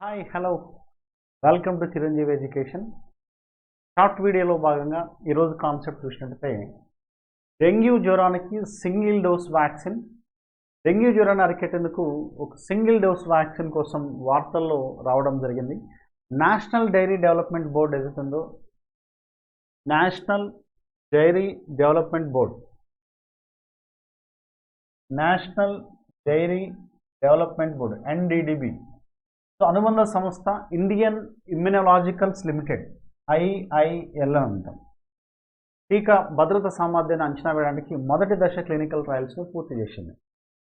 Hi hello welcome to Chiranjeevi education short వీడియోలో భాగంగా ఈరోజు కాన్సెప్ట్ చూసినట్టయితే డెంగ్యూ జ్వరానికి సింగిల్ డోస్ వ్యాక్సిన్ డెంగ్యూ జ్వరాన్ని అరికెట్టేందుకు ఒక సింగిల్ డోస్ వ్యాక్సిన్ కోసం వార్తల్లో రావడం జరిగింది. నేషనల్ డైరీ డెవలప్మెంట్ బోర్డు ఏదైతుందో? National dairy development board national dairy development board NDDB so అనుబంధ సంస్థ ఇండియన్ ఇమ్యునలాజికల్స్ లిమిటెడ్ ఐఐఎల్ అని అంటాం. టీకా భద్రత సామర్థ్యాన్ని అంచనా వేయడానికి మొదటి దశ క్లినికల్ ట్రయల్స్ను పూర్తి చేసింది.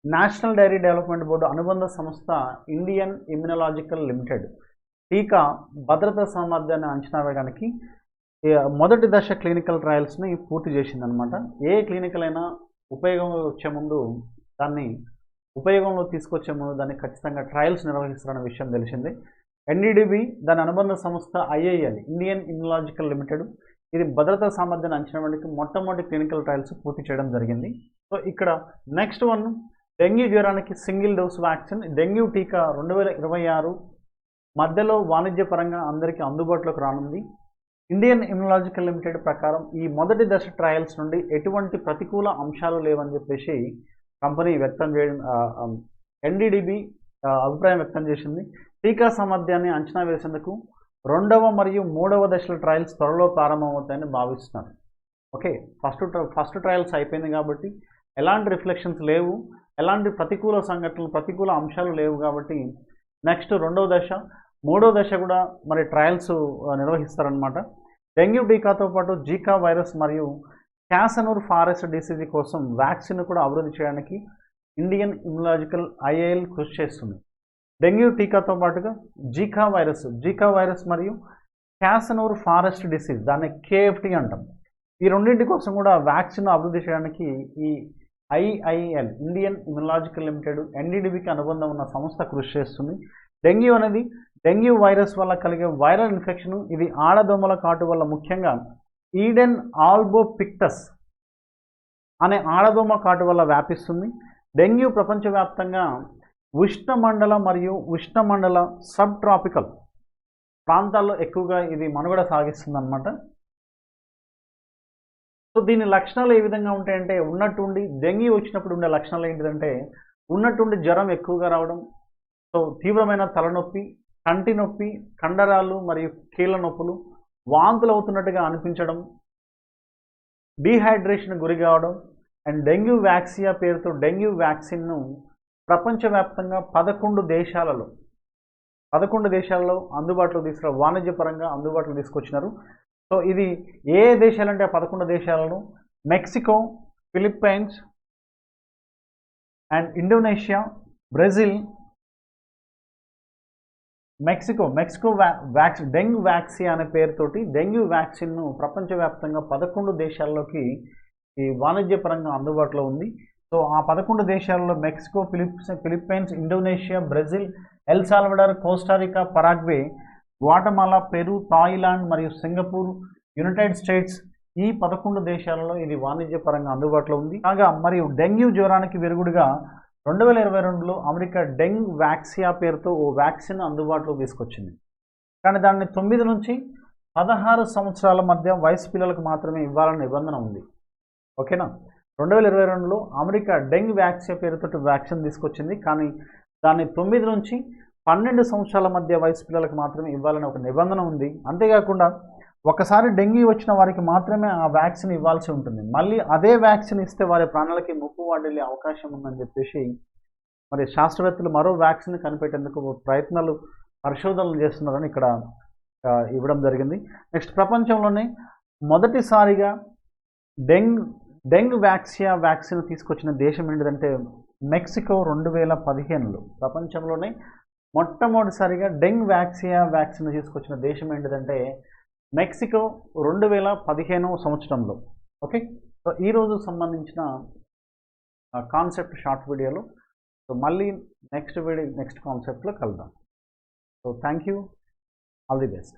నేషనల్ డైరీ డెవలప్మెంట్ బోర్డు అనుబంధ సంస్థ ఇండియన్ ఇమ్యునలాజికల్ లిమిటెడ్. టీకా భద్రత సామర్థ్యాన్ని అంచనా వేయడానికి మొదటి దశ క్లినికల్ ట్రయల్స్ని పూర్తి చేసిందనమాట. ఏ క్లినికల్ అయినా ఉపయోగం వచ్చే ముందు దాన్ని ఉపయోగంలో తీసుకొచ్చే ముందు దాన్ని ఖచ్చితంగా ట్రయల్స్ నిర్వహిస్తారన్న విషయం తెలిసింది. ఎన్డీడీబీ దాని అనుబంధ సంస్థ ఐఐఎల్ ఇండియన్ ఇమ్యులాజికల్ లిమిటెడ్ ఇది భద్రతా సామర్థ్యాన్ని అంచనా వేయడానికి మొట్టమొదటి క్లినికల్ ట్రయల్స్ పూర్తి చేయడం జరిగింది. సో ఇక్కడ నెక్స్ట్ వన్ డెంగ్యూ జ్వరానికి సింగిల్ డోస్ వ్యాక్సిన్ డెంగ్యూ టీకా రెండు వేల ఇరవై ఆరు మధ్యలో వాణిజ్యపరంగా అందరికీ అందుబాటులోకి రానుంది. ఇండియన్ ఇమ్యులాజికల్ లిమిటెడ్ ప్రకారం ఈ మొదటి దశ ట్రయల్స్ నుండి ఎటువంటి ప్రతికూల అంశాలు లేవని చెప్పేసి కంపెనీ వ్యక్తం చేయడం ఎన్డీడీబీ అభిప్రాయం వ్యక్తం చేసింది. టీకా సామర్థ్యాన్ని అంచనా వేసేందుకు రెండవ మరియు మూడవ దశల ట్రయల్స్ త్వరలో ప్రారంభమవుతాయని భావిస్తున్నారు. ఓకే ఫస్ట్ ఫస్ట్ ట్రయల్స్ అయిపోయింది కాబట్టి ఎలాంటి రిఫ్లెక్షన్స్ లేవు ఎలాంటి ప్రతికూల సంఘటనలు ప్రతికూల అంశాలు లేవు కాబట్టి నెక్స్ట్ రెండవ దశ మూడో దశ కూడా మరి ట్రయల్స్ నిర్వహిస్తారనమాట డెంగ్యూ టీకాతో పాటు జీకా వైరస్ మరియు క్యాసనూర్ ఫారెస్ట్ డిసీజ్ కోసం వ్యాక్సిన్ కూడా అభివృద్ధి చేయడానికి ఇండియన్ ఇమ్యులాజికల్ ఐఏఎల్ కృషి చేస్తుంది. డెంగ్యూ టీకాతో పాటుగా జీకా వైరస్ జీకా వైరస్ మరియు క్యాసనూర్ ఫారెస్ట్ డిసీజ్ దాన్ని కేఎఫ్టీ అంటాం. ఈ రెండింటి కోసం కూడా వ్యాక్సిన్ అభివృద్ధి చేయడానికి ఈ ఐఐఎల్ ఇండియన్ ఇమ్యులాజికల్ లిమిటెడ్ ఎన్డీడీబీకి అనుబంధం ఉన్న సంస్థ కృషి చేస్తుంది. డెంగ్యూ అనేది డెంగ్యూ వైరస్ వల్ల కలిగే వైరల్ ఇన్ఫెక్షన్ ఇది ఆడదోమల కాటు వల్ల ముఖ్యంగా ఈడెన్ ఆల్బోపిక్టస్ అనే ఆడదోమ కాటు వల్ల వ్యాపిస్తుంది. డెంగ్యూ ప్రపంచవ్యాప్తంగా ఉష్ణమండల మరియు ఉష్ణమండల సబ్ ట్రాపికల్ ప్రాంతాల్లో ఎక్కువగా ఇది మనుగడ సాగిస్తుందన్నమాట. సో దీని లక్షణాలు ఏ విధంగా ఉంటాయంటే ఉన్నట్టుండి డెంగ్యూ వచ్చినప్పుడు ఉండే లక్షణాలు ఏంటిదంటే ఉన్నట్టుండి జ్వరం ఎక్కువగా రావడం సో తీవ్రమైన తలనొప్పి కంటి నొప్పి కండరాలు మరియు కీళ్ళ నొప్పులు వాంతులు అవుతున్నట్టుగా అనిపించడం డీహైడ్రేషన్ గురి కావడం అండ్ డెంగ్యూ వ్యాక్సియా పేరుతో డెంగ్యూ వ్యాక్సిన్ను ప్రపంచవ్యాప్తంగా పదకొండు దేశాలలో పదకొండు దేశాలలో అందుబాటులో తీసుకురా వాణిజ్యపరంగా అందుబాటులో తీసుకొచ్చినారు. సో ఇది ఏ దేశాలంటే ఆ పదకొండు దేశాలను Mexico Philippines and Indonesia Brazil Mexico Mexico వ్యా వ్యాక్సి డెంగ్యూ వ్యాక్సి అనే పేరుతోటి డెంగ్యూ వ్యాక్సిన్ను ప్రపంచవ్యాప్తంగా పదకొండు దేశాల్లోకి ఈ వాణిజ్యపరంగా అందుబాటులో ఉంది. సో ఆ పదకొండు దేశాల్లో Mexico Philips Philippines Indonesia Brazil El Salvador Costa Rica Paraguay Guatemala Peru Thailand మరియు సింగపూర్ యునైటెడ్ స్టేట్స్ ఈ పదకొండు దేశాలలో ఇది వాణిజ్యపరంగా అందుబాటులో ఉంది. కాగా మరియు డెంగ్యూ జ్వరానికి విరుగుడుగా రెండు వేల ఇరవై రెండులో అమెరికా డెంగ్ వ్యాక్సియా పేరుతో ఓ వ్యాక్సిన్ అందుబాటులో తీసుకొచ్చింది. కానీ దాన్ని తొమ్మిది నుంచి పదహారు సంవత్సరాల మధ్య వయసు పిల్లలకు మాత్రమే ఇవ్వాలని నిబంధన ఉంది. ఓకేనా? రెండు వేల ఇరవై రెండులో అమెరికా డెంగ్ వ్యాక్సియా పేరుతో వ్యాక్సిన్ తీసుకొచ్చింది. కానీ దాన్ని తొమ్మిది నుంచి పన్నెండు సంవత్సరాల మధ్య వయసు పిల్లలకు మాత్రమే ఇవ్వాలని ఒక నిబంధన ఉంది. అంతేకాకుండా ఒకసారి డెంగ్యూ వచ్చిన వారికి మాత్రమే ఆ వ్యాక్సిన్ ఇవ్వాల్సి ఉంటుంది. మళ్ళీ అదే వ్యాక్సిన్ ఇస్తే వారి ప్రాణాలకి ముప్పు వాడిల్లే అవకాశం ఉందని చెప్పేసి మరి శాస్త్రవేత్తలు మరో వ్యాక్సిన్ కనిపెట్టేందుకు ప్రయత్నాలు పరిశోధనలు చేస్తున్నారని ఇక్కడ ఇవ్వడం జరిగింది. నెక్స్ట్ ప్రపంచంలోనే మొదటిసారిగా డెంగ్ డెంగ్ వ్యాక్సియా వ్యాక్సిన్ తీసుకొచ్చిన దేశం ఏంటిదంటే మెక్సికో రెండు వేల పదిహేనులో. ప్రపంచంలోనే మొట్టమొదటిసారిగా డెంగ్ వ్యాక్సియా వ్యాక్సిన్ తీసుకొచ్చిన దేశం ఏంటిదంటే మెక్సికో రెండు వేల పదిహేనవ సంవత్సరంలో ఓకే? సో ఈరోజు సంబంధించిన కాన్సెప్ట్ షార్ట్ వీడియోలో సో మళ్ళీ నెక్స్ట్ వీడియో నెక్స్ట్ కాన్సెప్ట్లో కలుద్దాం. So thank you all the best.